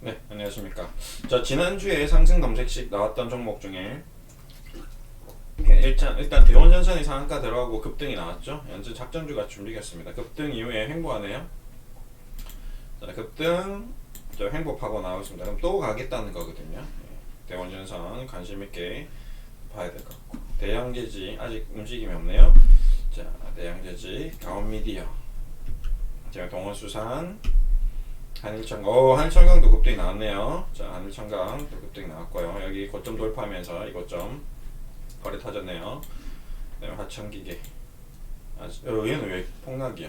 네, 안녕하십니까. 자, 지난주에 상승 검색식 나왔던 종목 중에 예, 일단 일단 대원전선이 상한가 들어가고 급등이 나왔죠. 현재 작전주가 움직였습니다. 급등 이후에 횡보하네요. 자, 급등 저 횡보하고 나오겠습니다. 그럼 또 가겠다는 거거든요. 예, 대원전선 관심 있게 봐야 될 것 같고 대양제지 아직 움직임이 없네요. 자, 대양제지 가온미디어 지금 동원수산 한일천강, 오 한일천강도 급등이 나왔네요. 자 한일천강도 급등이 나왔고요. 여기 고점 돌파하면서 이 고점 거래 터졌네요. 그다음에 하천기계. 아, 어, 얘는 왜 폭락이야?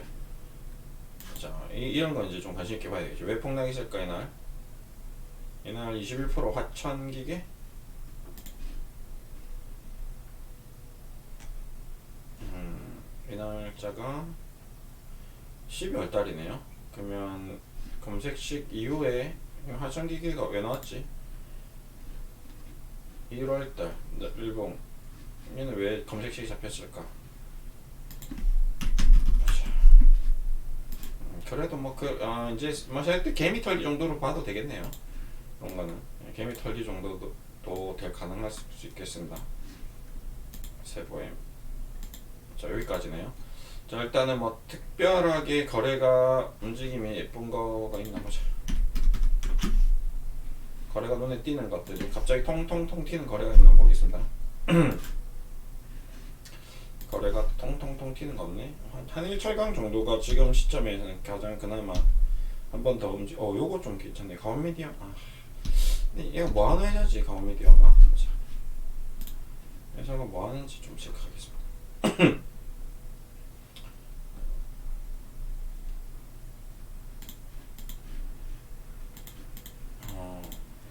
자 이, 건 이제 좀 관심 있게 봐야 되겠죠. 왜 폭락이 있을까 이날? 이날 21% 화천기계? 음, 이날짜가 12월 달이네요. 그러면 검색식 이후에 화천기계가 왜 나왔지? 1월 달 일봉 얘는 왜 검색식이 잡혔을까? 음, 그래도 뭐그 아, 이제 뭐때 개미 털기 정도로 봐도 되겠네요. 그런 거는 예, 개미 털기 정도도 또될 가능할 수 있겠습니다. 세보엠 자 여기까지네요. 자 일단은 뭐 특별하게 거래가 움직임이 예쁜 거가 있나 보자. 거래가 눈에 띄는 것들이 갑자기 통통통 튀는 거래가 있나 보겠습니다. 거래가 통통통 튀는 거 없네. 한- 한일철강 정도가 지금 시점에서는 가장 그나마 한 번 더 움직. 어 요거 좀 괜찮네. 가온미디어. 아, 근데 얘가 뭐 하는 회사지 가온미디어가? 자, 회사가 뭐 하는지 좀 체크하겠습니다. 어,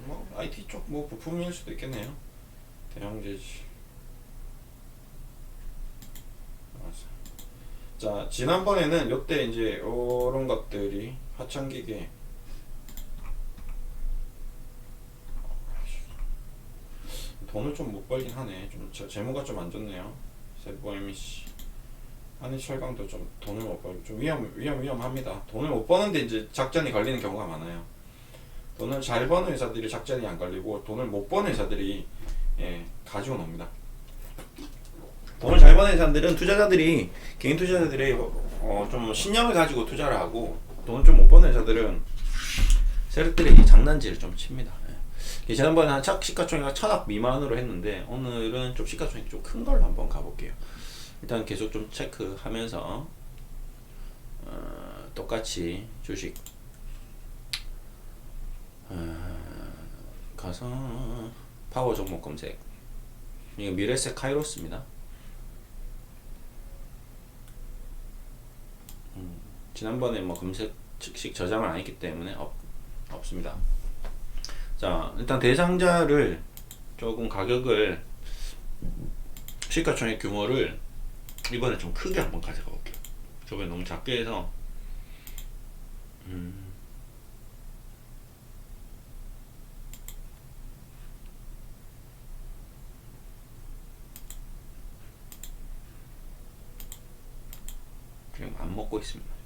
뭐 IT 쪽 뭐 부품일 수도 있겠네요. 대형제지. 알았어. 자 지난번에는 요때 이제 요런 것들이 하천기계 돈을 좀 못 벌긴 하네. 좀 제- 재무가 좀 안 좋네요. 세부 MEC 한일 철강도 좀 돈을 못 벌고 좀 위험 위험 위험합니다. 돈을 못 버는데 이제 작전이 걸리는 경우가 많아요. 돈을 잘 버는 회사들이 작전이 안 걸리고 돈을 못 버는 회사들이 예, 가지고 놉니다. 돈을 잘 버는 회사들은 투자자들이 개인 투자자들이 어, 좀 신념을 가지고 투자를 하고 돈을 좀 못 버는 회사들은 세력들이 이 장난질을 좀 칩니다. 예. 지난번에 한 차- 시가총액가 천억 미만으로 했는데 오늘은 좀 시가총액 좀 큰 걸로 한번 가볼게요. 일단 계속 좀 체크하면서 어, 똑같이 주식 가서 파워 종목 검색 이거 미래세 카이로스입니다. 음, 지난번에 뭐 검색 즉시 저장을 안 했기 때문에 없, 없습니다. 자 일단 대상자를 조금 가격을 시가총액 규모를 이번에 좀 크게 한번 가져가 볼게요. 저번에 너무 작게 해서 음, 그냥 안 먹고 있습니다.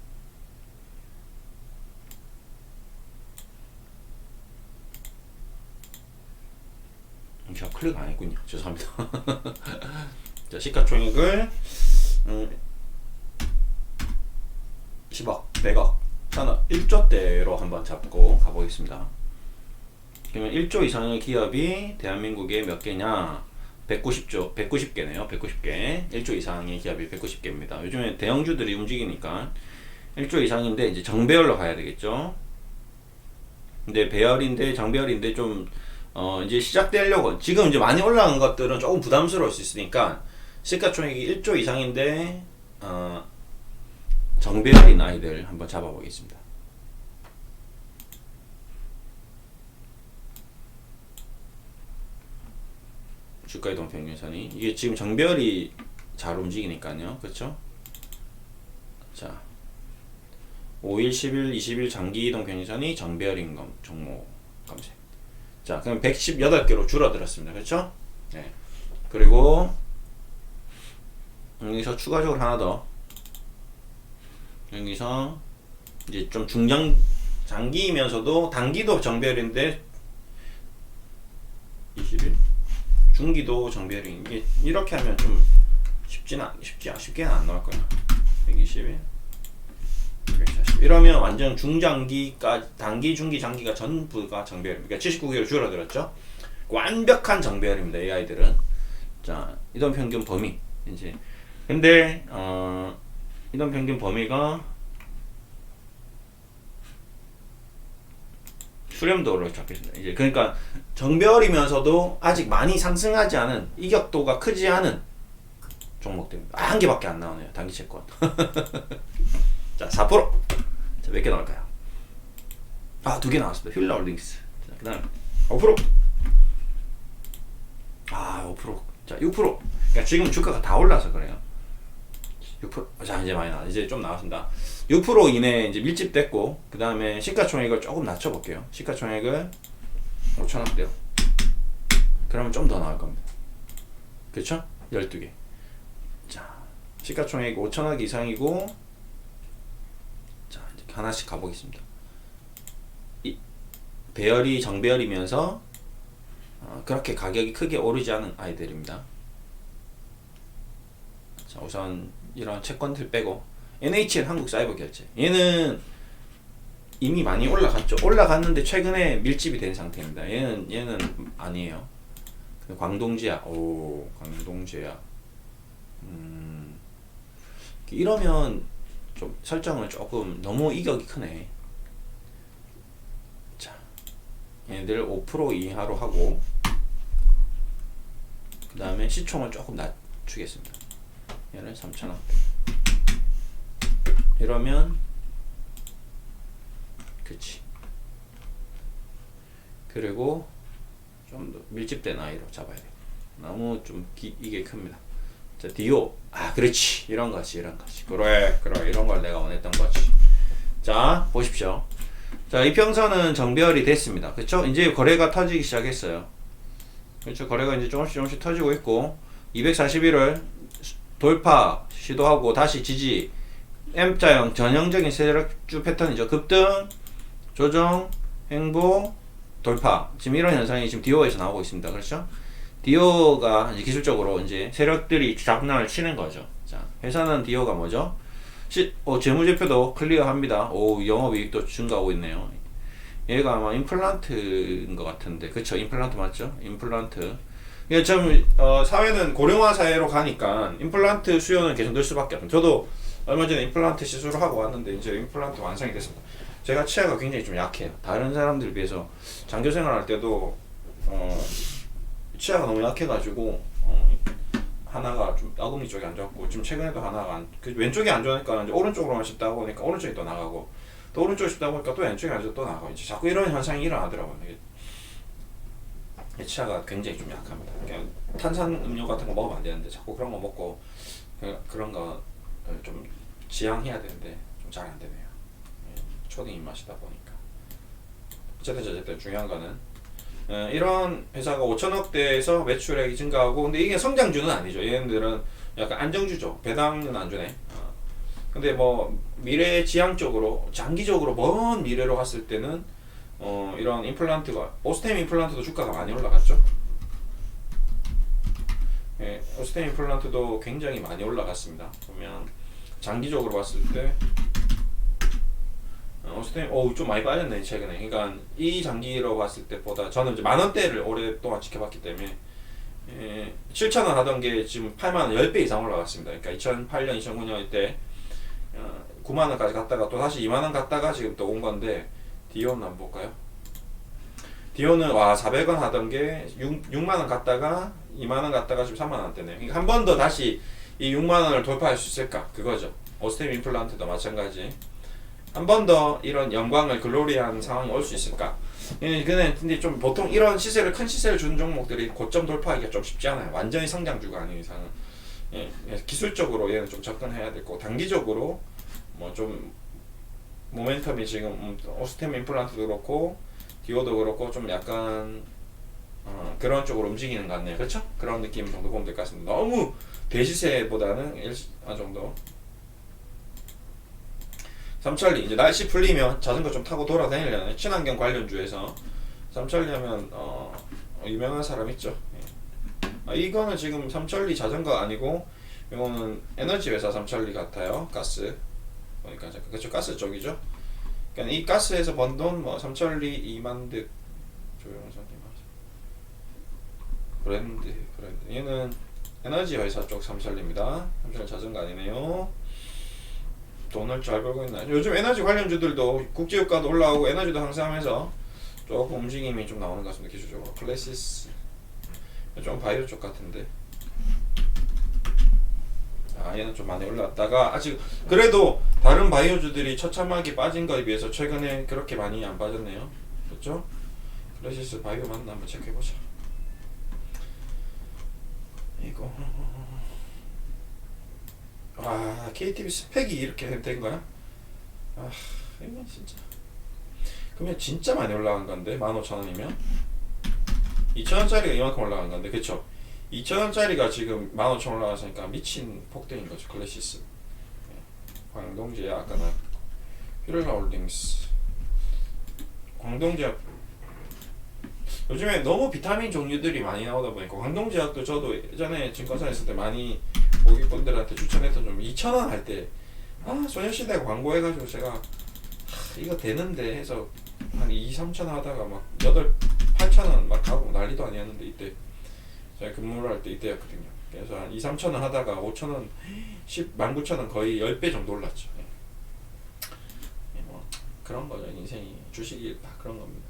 제가 클릭 안 했군요. 죄송합니다. 자, 시가총액을 음, 10억, 100억, 1000억, 1조대로 한번 잡고 가보겠습니다. 그러면 1조 이상의 기업이 대한민국에 몇 개냐? 190조, 190개네요. 190개. 1조 이상의 기업이 190개입니다. 요즘에 대형주들이 움직이니까 1조 이상인데 이제 정배열로 가야 되겠죠. 근데 배열인데 정배열인데 좀 어, 이제 시작되려고 지금 이제 많이 올라간 것들은 조금 부담스러울 수 있으니까 시가총액이 1조 이상인데 어, 정배열인 아이들 한번 잡아보겠습니다. 주가 이동 평균선이 이게 지금 정배열이 잘 움직이니까요. 그렇죠? 자. 5일, 10일, 20일 장기 이동 평균선이 정배열인 검 종목 검색. 자, 그럼 118개로 줄어들었습니다. 그렇죠? 네. 그리고 여기서 추가적으로 하나 더 여기서 이제 좀 중장 장기이면서도 단기도 정배열인데 21 중기도 정배열이 이게 이렇게 하면 좀 쉽지는 않- 쉽지 않- 쉽게는 안 나올 거야. 121 140 이러면 완전 중장기까지 단기 중기 장기가 전부가 정배열입니다. 그러니까 79개로 줄어들었죠? 완벽한 정배열입니다 이 아이들은. 자 이동 평균 범위. 이제 근데 어 이동 평균 범위가 수렴도로 잡겠습니다. 이제 그러니까 정배열이면서도 아직 많이 상승하지 않은 이격도가 크지 않은 종목들입니다. 아, 한 개밖에 안 나오네요. 단기 채권. 자, 4%. 자, 몇 개 나올까요? 아, 두 개 나왔습니다. 휠라 홀딩스. 자, 그다음 5%. 아, 5%. 자, 6%. 그러니까 지금 주가가 다 올라서 그래요. 6%. 자, 이제 많이 나. 이제 좀 나왔습니다. 6% 이내 이제 밀집됐고 그 다음에 시가총액을 조금 낮춰볼게요. 시가총액을 5천억대로. 그러면 좀 더 나올 겁니다. 그렇죠? 12개. 자, 시가총액 5천억 이상이고 자, 이제 하나씩 가보겠습니다. 이 배열이 정배열이면서 어, 그렇게 가격이 크게 오르지 않은 아이들입니다. 자, 우선 이런 채권들 빼고 NHN 한국 사이버 결제 얘는 이미 많이 올라갔죠. 올라갔는데 최근에 밀집이 된 상태입니다. 얘는 얘는 아니에요. 그 광동제약, 오 광동제약. 음 이러면 좀 설정을 조금 너무 이격이 크네. 자 얘네들 5% 이하로 하고 그 다음에 시총을 조금 낮추겠습니다. 얘는 3,000원. 이러면 그치. 그리고 좀 더 밀집된 아이로 잡아야 돼. 너무 좀 기, 이게 큽니다. 자 디오. 아 그렇지. 이런 거지 이런 거지. 그래 그래. 이런 걸 내가 원했던 거지. 자 보십시오. 자 이평선은 정배열이 됐습니다. 그쵸? 이제 거래가 터지기 시작했어요. 그렇죠 거래가 이제 조금씩 조금씩 터지고 있고 241을 돌파 시도하고 다시 지지 M자형 전형적인 세력주 패턴이죠. 급등, 조정, 행보, 돌파. 지금 이런 현상이 지금 디오에서 나오고 있습니다. 그렇죠? 디오가 이제 기술적으로 이제 세력들이 장난을 치는 거죠. 자, 회사는 디오가 뭐죠? 시, 어, 재무제표도 클리어합니다. 오, 영업이익도 증가하고 있네요. 얘가 아마 임플란트인 것 같은데, 그쵸? 임플란트 맞죠? 임플란트. 이게 참 어, 사회는 고령화 사회로 가니까 임플란트 수요는 계속 늘 수밖에 없어요. 저도 얼마 전에 임플란트 시술을 하고 왔는데 이제 임플란트 완성이 됐습니다. 제가 치아가 굉장히 좀 약해요. 다른 사람들 비해서 장교 생활할 때도 어, 치아가 너무 약해가지고 어, 하나가 좀 나금니 쪽이 안 좋았고 지금 최근에도 하나가 안, 그 왼쪽이 안 좋으니까 이제 오른쪽으로만 씹다 보니까 오른쪽이 또 나가고 또 오른쪽 씹다 보니까 또 왼쪽이 안 좋아 또 나가고 이제 자꾸 이런 현상이 일어나더라고요. 치아가 굉장히 좀 약합니다. 그냥 탄산 음료 같은 거 먹으면 안 되는데 자꾸 그런 거 먹고 그- 그런 거좀 지양해야 되는데 좀 잘 안 되네요. 예, 초딩 입맛이다 보니까. 어쨌든 어쨌든 중요한 거는 어, 이런 회사가 5천억대에서 매출액이 증가하고 근데 이게 성장주는 아니죠. 얘네들은 약간 안정주죠. 배당은 안 주네. 어. 근데 뭐 미래 지향적으로 장기적으로 먼 미래로 갔을 때는 어, 이런 임플란트가 오스템 임플란트도 주가가 많이 올라갔죠. 예, 오스템 임플란트도 굉장히 많이 올라갔습니다. 보면 장기적으로 봤을 때 어, 오스템 어좀 많이 빠졌네 최근에. 그러니까 이 장기로 봤을 때보다 저는 이제 만 원대를 오랫동안 지켜봤기 때문에 예, 7천 원 하던 게 지금 8만 원 10배 이상 올라갔습니다. 그러니까 2008년, 2009년 때 어, 9만 원까지 갔다가 또 다시 2만 원 갔다가 지금 또 온 건데 디오는 한번 볼까요? 디오는 와 400원 하던 게 6, 6만 원 갔다가 2만 원 갔다가 지금 3만 원대네요. 그러니까 한 번 더 다시 이 6만 원을 돌파할 수 있을까? 그거죠. 오스템 임플란트도 마찬가지. 한 번 더 이런 영광을 글로리한 상황이 올 수 있을까? 예, 근데, 근데 좀 보통 이런 시세를 큰 시세를 주는 종목들이 고점 돌파하기가 좀 쉽지 않아요. 완전히 성장주가 아닌 이상은 예, 예, 기술적으로 얘는 좀 접근해야 되고 단기적으로 뭐좀 모멘텀이 지금 음, 오스템 임플란트도 그렇고 디오도 그렇고 좀 약간 어, 그런 쪽으로 움직이는 것 같네요. 그렇죠? 그런 느낌 정도 보면 될 것 같습니다. 너무 대시세보다는 일, 어느 정도 삼천리 이제 날씨 풀리면 자전거 좀 타고 돌아다니려는 친환경 관련주에서 삼천리 하면 어, 유명한 사람 있죠. 예. 아, 이거는 지금 삼천리 자전거 아니고 이거는 에너지 회사 삼천리 같아요. 가스 보니까 그렇죠 가스 쪽이죠. 그러니까 이 가스에서 번 돈 뭐 삼천리 이만득 조영선님 브랜드 브랜드 얘는 에너지 회사 쪽 삼천리입니다. 삼천리 자전거 아니네요. 돈을 잘 벌고 있나요? 요즘 에너지 관련주들도 국제유가도 올라오고 에너지도 항상하면서 조금 움직임이 좀 나오는 것 같습니다. 기술적으로 클래시스 좀 바이오 쪽 같은데 아 얘는 좀 많이 올랐다가 아직 그래도 다른 바이오주들이 처참하게 빠진 거에 비해서 최근에 그렇게 많이 안 빠졌네요. 그렇죠? 클래시스 바이오 맞나 한번 체크해 보자. 이거 아 KTV 스펙이 이렇게 된 거야? 아 이건 진짜 그러면 진짜 많이 올라간 건데 15,000원이면 2,000원짜리가 이만큼 올라간 건데 그쵸? 2,000원짜리가 지금 15,000원 올라갔으니까 미친 폭등인 거죠 클래시스. 예. 광동제약 아까 나 퓨렐라 홀딩스. 광동제약 요즘에 너무 비타민 종류들이 많이 나오다 보니까 광동제약도 저도 예전에 증권사 있을 때 많이 고객분들한테 추천했던 좀 2,000원 할 때 아 소녀시대 광고해가지고 제가 하, 이거 되는데 해서 한 2, 3천 원 하다가 막 8, 8천 원 막 가고 난리도 아니었는데 이때 제가 근무를 할 때 이때였거든요. 그래서 한 2, 3천 원 하다가 5천 원, 10, 19,000원 거의 10배 정도 올랐죠. 예. 예, 뭐 그런 거죠. 인생이 주식이 다 그런 겁니다.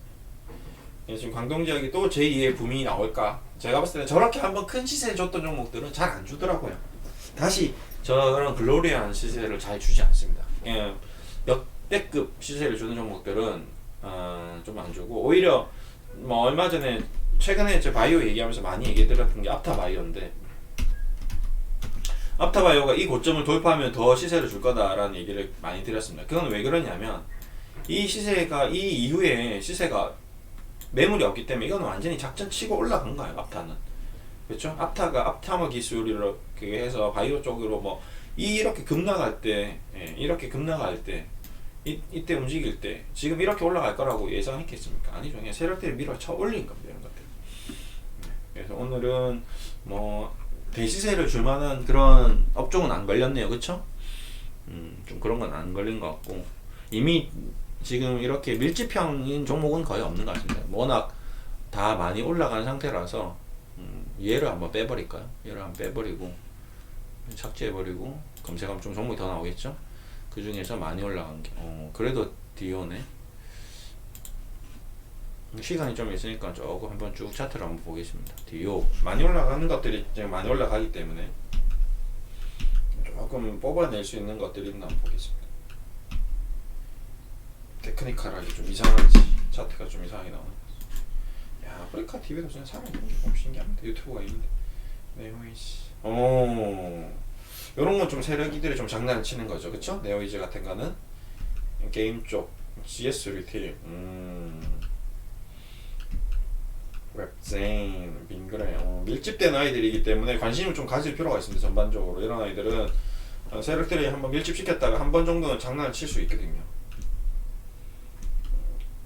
예, 지금 광동 지역이 또 제2의 붐이 나올까? 제가 봤을 때는 저렇게 한번 큰 시세 줬던 종목들은 잘 안 주더라고요. 다시 저런 글로리한 시세를 잘 주지 않습니다. 예, 역대급 시세를 주는 종목들은 어, 좀 안 주고 오히려 뭐 얼마 전에 최근에 제 바이오 얘기하면서 많이 얘기 드렸던 게 앞타바이오인데 앞타바이오가 이 고점을 돌파하면 더 시세를 줄 거다라는 얘기를 많이 드렸습니다. 그건 왜 그러냐면 이 시세가 이 이후에 시세가 매물이 없기 때문에 이건 완전히 작전 치고 올라간 거예요. 앞타는 그렇죠? 앞타가 앞타머 기술이로 그게 해서 바이오 쪽으로 뭐 이렇게 급락할 때 예, 이렇게 급락할 때 이, 이때 움직일 때 지금 이렇게 올라갈 거라고 예상했겠습니까? 아니죠. 그냥 세력들이 밀어 쳐 올린 겁니다. 이런 것들. 네. 그래서 오늘은 뭐 대시세를 줄 만한 그런 업종은 안 걸렸네요. 그쵸? 음, 좀 그런 건 안 걸린 것 같고 이미 지금 이렇게 밀집형인 종목은 거의 없는 것 같습니다. 워낙 다 많이 올라간 상태라서 음, 얘를 한번 빼버릴까요? 얘를 한번 빼버리고 삭제해버리고 검색하면 좀 종목이 더 나오겠죠? 그 중에서 많이 올라간 게, 어, 그래도 디오네. 시간이 좀 있으니까 조금 한번 쭉 차트를 한번 보겠습니다. 디오 많이 올라가는 것들이 지금 많이 올라가기 때문에 조금 뽑아낼 수 있는 것들이 있나 한번 보겠습니다. 테크니컬하게 좀 이상한지 차트가 좀 이상하게 나오는 것 야, 아프리카 TV도 진짜 살아있는 게 너무 신기합니다. 유튜브가 있는데 네오이시. 오. 요런 건 좀 세력이들이 좀 장난을 치는 거죠. 그쵸? 네오이즈 같은 거는 게임 쪽 GS 리테일 음. 웹제인 빙그레 어, 밀집된 아이들이기 때문에 관심을 좀 가질 필요가 있습니다. 전반적으로 이런 아이들은 어, 세력들이 한번 밀집시켰다가 한 번 정도는 장난을 칠 수 있거든요.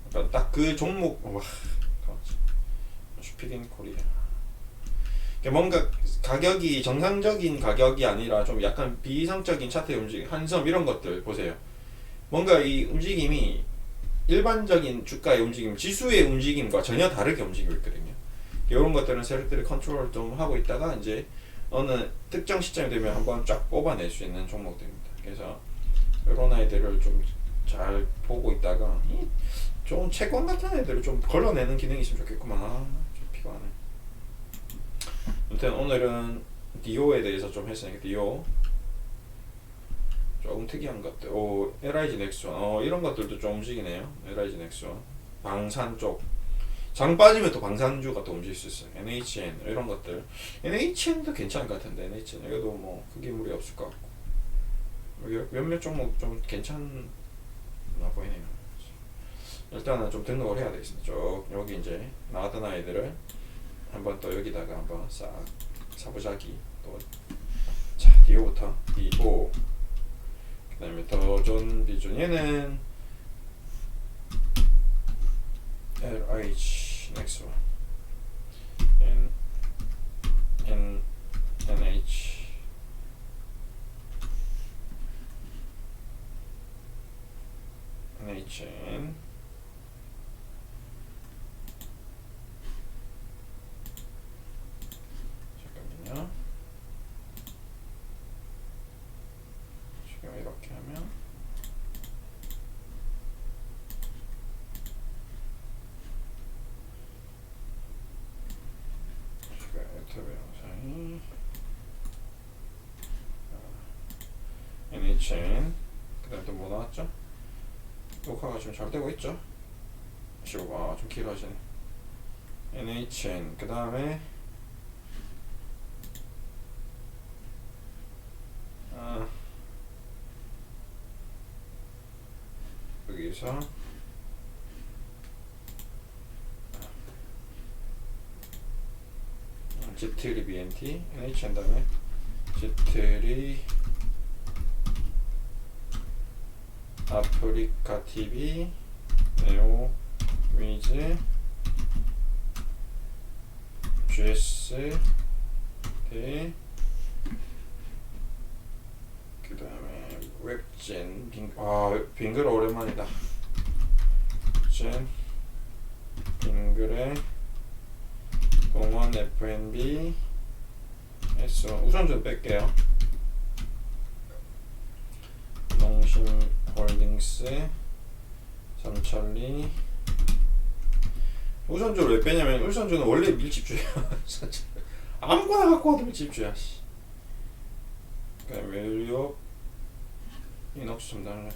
그러니까 딱 그 종목 와 슈피딘 코리아 이게 뭔가 가격이 정상적인 가격이 아니라 좀 약간 비이상적인 차트의 움직임, 한섬 이런 것들 보세요. 뭔가 이 움직임이 일반적인 주가의 움직임, 지수의 움직임과 전혀 다르게 움직이고 있거든요. 이런 것들은 세력들이 컨트롤 좀 하고 있다가 이제 어느 특정 시점이 되면 한번 쫙 뽑아낼 수 있는 종목들입니다. 그래서 이런 아이들을 좀 잘 보고 있다가 이좀 채권 같은 애들을 좀 걸러내는 기능이 있으면 좋겠구만. 아, 좀 피곤하네. 아무튼 오늘은 디오에 대해서 좀 했으니까 디오 조금 특이한 것들. 오, LIG 넥슨. 어, 이런 것들도 좀 움직이네요. LIG 넥슨. 방산 쪽. 장 빠지면 또 방산주가 또 움직일 수 있어요. NHN 이런 것들. NHN도 괜찮을 것 같은데 NHN 이것도 뭐 크게 무리 없을 것 같고. 몇- 몇몇 종목 좀 괜찮나 보이네요. 일단은 좀 등록을 해야 되겠습니다. 쭉 여기 이제 나왔던 아이들을 한번 또 여기다가 한번 싹 사부자기 또 자, 디오부터 디오 그다음에 더존 비존 얘는 LH next one N N NH NHN 잠깐만요. 지금 이렇게 하면 지금 유튜브 영상이 아, NHN 그 다음 또뭐 나왔죠? 녹화가 지금 잘 되고 있죠? 쉬고 아좀 길어지네. NHN 그 다음에 아 여기서 지트리 BNT NHN 다음에 지트리 아프리카 TV 네오 위즈 GS 대 그다음에 웹젠 빙, 아 빙글 오랜만이다. 젠 빙글의 동원 FNB S 우선 좀 뺄게요. 농심 홀딩스 삼천리. 우선주를 왜 빼냐면 우선주는 원래 밀집주야 아무거나 갖고 와도 밀집주야 씨. 그다음에 웰리업 이녹스 첨단.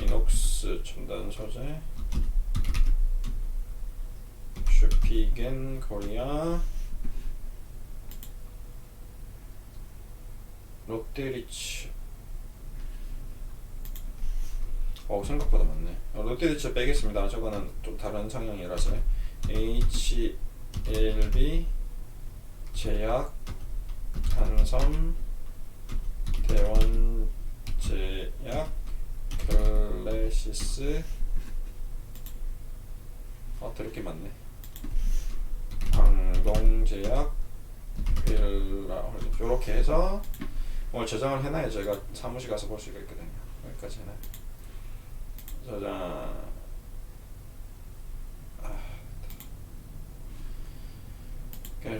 이녹스 첨단 소재 슈피겐 코리아 롯데리츠 어 생각보다 많네. 어, 롯데리츠 빼겠습니다. 저거는 좀 다른 성향이라서. HLB 제약 한섬 대원 제약 클래시스 어 이렇게 많네 광동제약 빌라 이렇게 해서 오늘 저장을 해놔야 제가 사무실 가서 볼 수가 있거든요. 여기까지 해놔요 저장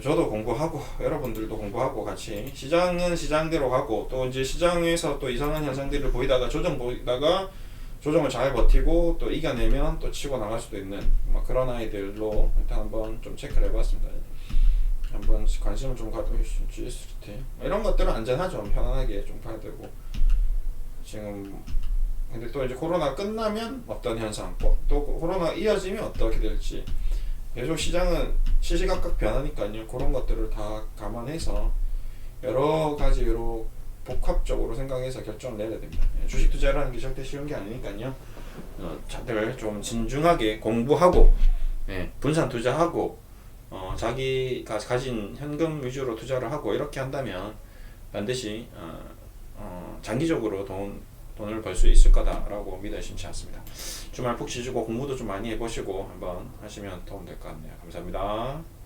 저도 공부하고 여러분들도 공부하고 같이 시장은 시장대로 가고 또 이제 시장에서 또 이상한 현상들을 보이다가 조정 보이다가 조정을 잘 버티고 또 이겨내면 또 치고 나갈 수도 있는 뭐 그런 아이들로 일단 한번 좀 체크를 해봤습니다. 한번 관심을 좀 가지고 GST 이런 것들은 안전하죠. 편안하게 좀 봐야 되고 지금 근데 또 이제 코로나 끝나면 어떤 현상 또, 또 코로나 이어지면 어떻게 될지 계속 시장은 시시각각 변하니까요. 그런 것들을 다 감안해서 여러 가지로 복합적으로 생각해서 결정을 내려야 됩니다. 예, 주식 투자라는 게 절대 쉬운 게 아니니까요. 어, 다들 좀 진중하게 공부하고 예, 분산 투자하고 어, 자기가 가진 현금 위주로 투자를 하고 이렇게 한다면 반드시 어, 어, 장기적으로 돈 돈을 벌 수 있을 거다라고 믿어 심치 않습니다. 주말 푹 쉬시고 공부도 좀 많이 해보시고 한번 하시면 도움 될 것 같네요. 감사합니다.